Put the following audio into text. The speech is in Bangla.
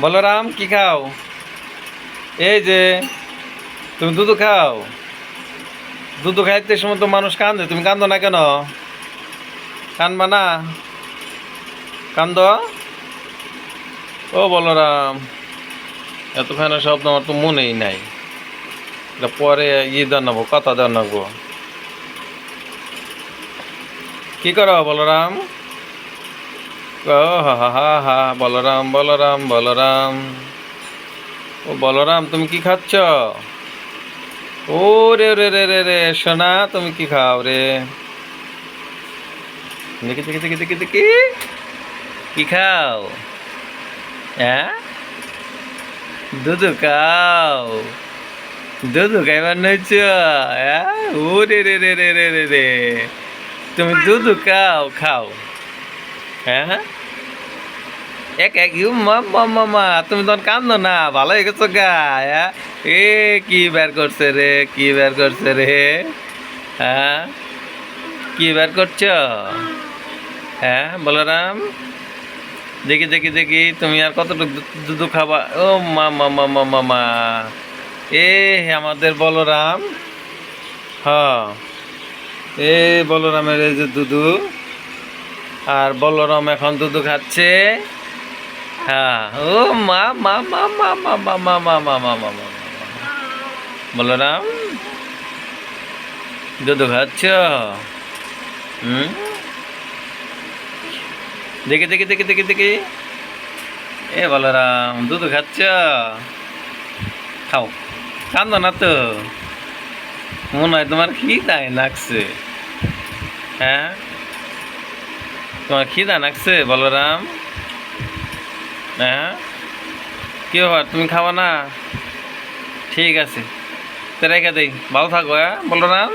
বলরাম কি খাও? এই যে, তুমি দুধ খাও? দুধ খাইতে সময় তো মানুষ কান্দে, তুমি কান্দো না কেন? কানবা না? কান্দ? ও বলরাম এতখানে শব্দ আমার তো মনেই নাই। পরে ইয়ে দেওয়া নেব কথা দেওয়া নেব কি করো বলরাম হা হা হা বলরাম বলরাম বলরাম। ও বলরাম, তুমি কি খাচ্ছ? ও রে রে রে রে রে সোনা, তুমি কি খাও রে? দেখি দেখি দেখি দেখি দেখি। কি খাও? হ্যাঁ? দুধ খাও। দুধ খাইবার নইছ? হ্যাঁ? ও রে রে রে রে রে রে। তুমি দুধ খাও খাও। হ্যাঁ এক এক, ইউ, মা মা মা মা, তুমি তখন কান্দো না, ভালো হয়ে গেছো গা হ্যাঁ? এ, কি বের করছে রে, কি বের করছে রে হ্যাঁ। কি বের করছ? হ্যাঁ বলরাম দেখি দেখি দেখি, তুমি আর কতটুকু দুধ খাবা। ও, মা মা মা মা মা মা। এ, আমাদের বলরাম হ্যাঁ এ বলরামের এই যে দুধু আর বলরাম এখন দুধু খাচ্ছে হ্যাঁ ও বলরাম দুধু খাচ্ছ হুম দেখি দেখি দেখি দেখি দেখি এ বলরাম দুধ খাচ্ছ খাও কান্দো না তো মনে হয় তোমার খিদায় লাগছে হ্যাঁ তোমার খিদা নাকছে, বলরাম। হ্যাঁ? কি ব্যাপার, তুমি খাবা না? ঠিক আছে। তো রেখে দেই। ভালো থাকো হ্যাঁ বলরাম?